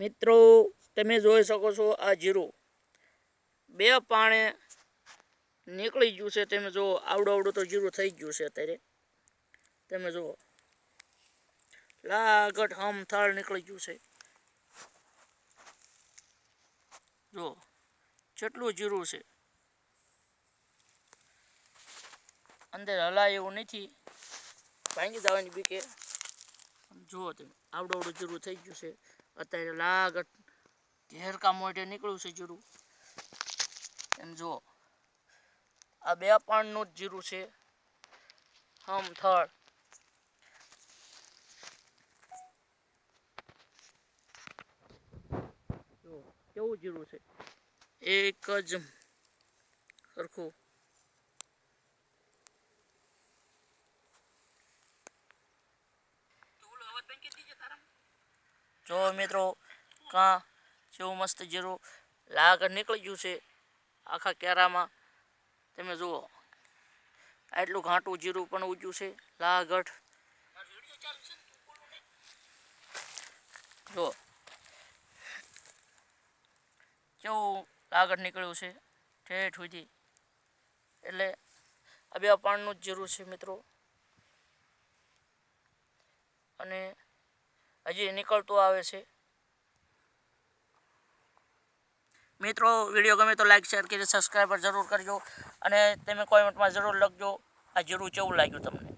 મિત્રો, તમે જોઈ શકો છો આ જીરું. બે પાણે નીકળી ગયું છે. તમે જુઓ આવડું આવડું તો જીરું થઈ ગયું છે અત્યારે. તમે જુઓ લાગટ હમ થાળ નીકળી ગયું છે. જુઓ, જેટલું જીરું છે. અંદર હલાય એવું નથી. ભાંગી જવાની બીકે. જુઓ તમે આવડું આવડું થઈ ગયું છે. અત્યારે લાગટ ઘેરકા મોઢે નીકળ્યું છે જીરું એમ જુઓ, આ બે પાણનું જ જીરું છે. હમ, થળ. કેવું જીરું છે? એક જ સરખું. જો મિત્રો, કાં જેવું મસ્ત જીરું લાગર નીકળી ગયું છે, આખા કેરામાં, તમે જુઓ. આટલું ઘાંટું જીરું પણ ઉગ્યું છે લાગઠ જુઓ કેવું લાગઠ નીકળ્યું છે, ઠેઠ સુધી. એટલે આ જ જીરું છે મિત્રો. અને હજી નીકળતું આવે છે. મિત્રો, વીડિયો ગમે તો લાઈક શેર કરી સબસ્ક્રાઈબર જરૂર કરજો અને તમે કોમેન્ટમાં જરૂર લખજો. આ જરૂર કેવું લાગ્યું તમને.